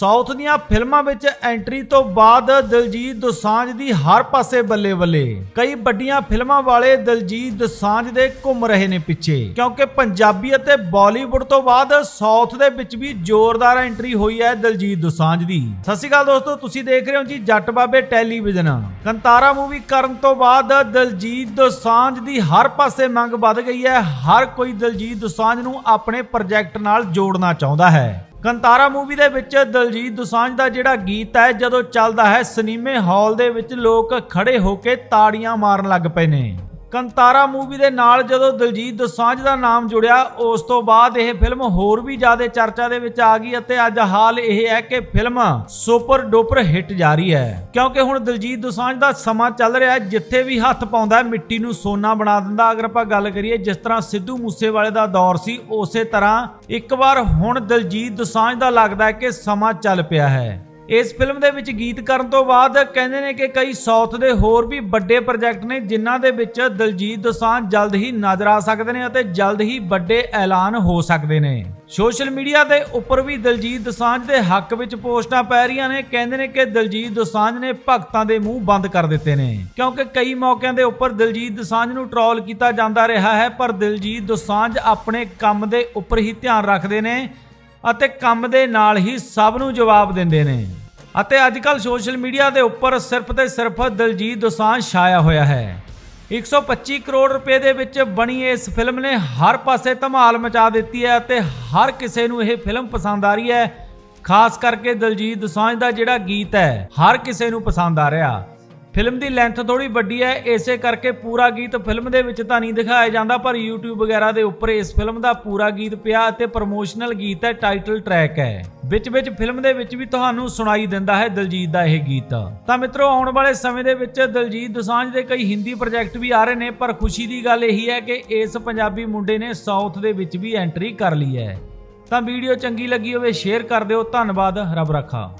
South ਦੀਆਂ ਫਿਲਮਾਂ ਵਿੱਚ ਐਂਟਰੀ ਤੋਂ ਬਾਅਦ ਦਿਲਜੀਤ ਦੋਸਾਂਝ ਦੀ ਹਰ ਪਾਸੇ ਬੱਲੇ ਬੱਲੇ। ਕਈ ਵੱਡੀਆਂ ਫਿਲਮਾਂ ਵਾਲੇ ਦਿਲਜੀਤ ਦੋਸਾਂਝ ਦੇ ਘੁੰਮ ਰਹੇ ਨੇ ਪਿੱਛੇ। ਕਿਉਂਕਿ ਪੰਜਾਬੀ ਅਤੇ ਬਾਲੀਵੁੱਡ ਤੋਂ ਬਾਅਦ ਸਾਊਥ ਦੇ ਵਿੱਚ ਵੀ ਜ਼ੋਰਦਾਰ ਐਂਟਰੀ ਹੋਈ ਹੈ ਦਿਲਜੀਤ ਦੋਸਾਂਝ ਦੀ। ਸਤਿ ਸ਼੍ਰੀ ਅਕਾਲ ਦੋਸਤੋ, ਤੁਸੀਂ ਦੇਖ ਰਹੇ ਹੋ ਜੀ ਜੱਟ ਬਾਬੇ ਟੈਲੀਵਿਜ਼ਨ। ਕੰਤਾਰਾ ਮੂਵੀ ਕਰਨ ਤੋਂ ਬਾਅਦ ਦਿਲਜੀਤ ਦੋਸਾਂਝ ਦੀ ਹਰ ਪਾਸੇ ਮੰਗ ਵੱਧ ਗਈ ਹੈ। ਹਰ ਕੋਈ ਦਿਲਜੀਤ ਦੋਸਾਂਝ ਨੂੰ ਆਪਣੇ ਪ੍ਰੋਜੈਕਟ ਨਾਲ ਜੋੜਨਾ ਚਾਹੁੰਦਾ ਹੈ। ਕੰਤਾਰਾ ਮੂਵੀ ਦੇ ਵਿੱਚ ਦਲਜੀਤ ਦੁਸਾਂਝ ਦਾ ਜਿਹੜਾ ਗੀਤ ਹੈ, ਜਦੋਂ ਚੱਲਦਾ ਹੈ ਸਿਨੇਮੇ ਹਾਲ ਦੇ ਵਿੱਚ ਲੋਕ ਖੜੇ ਹੋ ਕੇ ਤਾੜੀਆਂ ਮਾਰਨ ਲੱਗ ਪਏ ਨੇ। ਕੰਤਾਰਾ ਮੂਵੀ ਦੇ ਨਾਲ ਜਦੋਂ ਦਿਲਜੀਤ ਦੋਸਾਂਝ ਦਾ ਨਾਮ ਜੁੜਿਆ, ਉਸ ਤੋਂ ਬਾਅਦ ਇਹ ਫਿਲਮ ਹੋਰ ਵੀ ਜ਼ਿਆਦਾ ਚਰਚਾ ਦੇ ਵਿੱਚ ਆ ਗਈ ਅਤੇ ਅੱਜ ਹਾਲ ਇਹ ਹੈ ਕਿ ਫਿਲਮ ਸੁਪਰ ਡੋਪਰ ਹਿੱਟ ਜਾ ਰਹੀ ਹੈ। ਕਿਉਂਕਿ ਹੁਣ ਦਿਲਜੀਤ ਦੋਸਾਂਝ ਦਾ ਸਮਾਂ ਚੱਲ ਰਿਹਾ ਹੈ, ਜਿੱਥੇ ਵੀ ਹੱਥ ਪਾਉਂਦਾ ਮਿੱਟੀ ਨੂੰ ਸੋਨਾ ਬਣਾ ਦਿੰਦਾ। ਅਗਰ ਆਪਾਂ ਗੱਲ ਕਰੀਏ ਜਿਸ ਤਰ੍ਹਾਂ ਸਿੱਧੂ ਮੂਸੇਵਾਲੇ ਦਾ ਦੌਰ ਸੀ, ਉਸੇ ਤਰ੍ਹਾਂ ਇੱਕ ਵਾਰ ਹੁਣ ਦਿਲਜੀਤ ਦੋਸਾਂਝ ਦਾ ਲੱਗਦਾ ਹੈ ਕਿ ਸਮਾਂ ਚੱਲ ਪਿਆ ਹੈ। ਇਸ ਫਿਲਮ ਦੇ ਵਿੱਚ ਗੀਤ ਕਰਨ ਤੋਂ ਬਾਅਦ ਕਹਿੰਦੇ ਨੇ ਕਿ ਕਈ ਸਾਊਥ ਦੇ ਹੋਰ ਵੀ ਵੱਡੇ ਪ੍ਰੋਜੈਕਟ ਨੇ, ਜਿਨ੍ਹਾਂ ਦੇ ਵਿੱਚ ਦਲਜੀਤ ਦੋਸਾਂਝ ਜਲਦ ਹੀ ਨਜ਼ਰ ਆ ਸਕਦੇ ਨੇ ਅਤੇ ਜਲਦ ਹੀ ਵੱਡੇ ਐਲਾਨ ਹੋ ਸਕਦੇ ਨੇ। ਸੋਸ਼ਲ ਮੀਡੀਆ ਦੇ ਉੱਪਰ ਵੀ ਦਿਲਜੀਤ ਦੋਸਾਂਝ ਦੇ ਹੱਕ ਵਿੱਚ ਪੋਸਟਾਂ ਪੈ ਰਹੀਆਂ ਨੇ, ਕਹਿੰਦੇ ਨੇ ਕਿ ਦਿਲਜੀਤ ਦੋਸਾਂਝ ਨੇ ਭਗਤਾਂ ਦੇ ਮੂੰਹ ਬੰਦ ਕਰ ਦਿੱਤੇ ਨੇ। ਕਿਉਂਕਿ ਕਈ ਮੌਕਿਆਂ ਦੇ ਉੱਪਰ ਦਲਜੀਤ ਦੋਸਾਂਝ ਨੂੰ ਟਰੋਲ ਕੀਤਾ ਜਾਂਦਾ ਰਿਹਾ ਹੈ, ਪਰ ਦਿਲਜੀਤ ਦੋਸਾਂਝ ਆਪਣੇ ਕੰਮ ਦੇ ਉੱਪਰ ਹੀ ਧਿਆਨ ਰੱਖਦੇ ਨੇ ਅਤੇ ਕੰਮ ਦੇ ਨਾਲ ਹੀ ਸਭ ਨੂੰ ਜਵਾਬ ਦਿੰਦੇ ਨੇ। ਅਤੇ ਅੱਜ ਕੱਲ ਸੋਸ਼ਲ ਮੀਡੀਆ ਦੇ ਉੱਪਰ ਸਿਰਫ ਤੇ ਸਿਰਫ ਦਿਲਜੀਤ ਦੋਸਾਂਝ ਛਾਇਆ ਹੋਇਆ ਹੈ। 125 ਕਰੋੜ ਰੁਪਏ ਦੇ ਵਿੱਚ ਬਣੀ ਇਸ ਫਿਲਮ ਨੇ ਹਰ ਪਾਸੇ ਧਮਾਲ ਮਚਾ ਦਿੱਤੀ ਹੈ ਅਤੇ ਹਰ ਕਿਸੇ ਨੂੰ ਇਹ ਫਿਲਮ ਪਸੰਦ ਆ ਰਹੀ ਹੈ। ਖਾਸ ਕਰਕੇ ਦਿਲਜੀਤ ਦੋਸਾਂਝ ਦਾ ਜਿਹੜਾ ਗੀਤ ਹੈ, ਹਰ ਕਿਸੇ ਨੂੰ ਪਸੰਦ ਆ ਰਿਹਾ। ਫਿਲਮ ਦੀ ਲੈਂਥ ਥੋੜੀ ਵੱਡੀ ਹੈ, ਇਸੇ ਕਰਕੇ ਪੂਰਾ ਗੀਤ ਫਿਲਮ ਦੇ ਵਿੱਚ ਤਾਂ ਨਹੀਂ ਦਿਖਾਇਆ ਜਾਂਦਾ, ਪਰ YouTube ਵਗੈਰਾ ਦੇ ਉੱਪਰ ਇਸ ਫਿਲਮ ਦਾ ਪੂਰਾ ਗੀਤ ਪਿਆ ਅਤੇ ਪ੍ਰੋਮੋਸ਼ਨਲ ਗੀਤ ਹੈ ਟਾਈਟਲ ਟਰੈਕ ਹੈ। ਵਿੱਚ ਵਿੱਚ ਫਿਲਮ ਦੇ ਵਿੱਚ ਵੀ ਤੁਹਾਨੂੰ ਸੁਣਾਈ ਦਿੰਦਾ ਹੈ ਦਿਲਜੀਤ ਦਾ ਇਹ ਗੀਤ। ਤਾਂ ਮਿੱਤਰੋ, ਆਉਣ ਵਾਲੇ ਸਮੇਂ ਦੇ ਵਿੱਚ ਦਿਲਜੀਤ ਦੋਸਾਂਝ ਦੇ ਕਈ ਹਿੰਦੀ ਪ੍ਰੋਜੈਕਟ ਵੀ ਆ ਰਹੇ ਨੇ, ਪਰ ਖੁਸ਼ੀ ਦੀ ਗੱਲ ਇਹੀ ਹੈ ਕਿ ਇਸ ਪੰਜਾਬੀ ਮੁੰਡੇ ਨੇ ਸਾਊਥ ਦੇ ਵਿੱਚ ਵੀ ਐਂਟਰੀ ਕਰ ਲਈ ਹੈ। ਤਾਂ ਵੀਡੀਓ ਚੰਗੀ ਲੱਗੀ ਹੋਵੇ ਸ਼ੇਅਰ ਕਰ ਦਿਓ, ਧੰਨਵਾਦ, ਰੱਬ ਰੱਖਾ।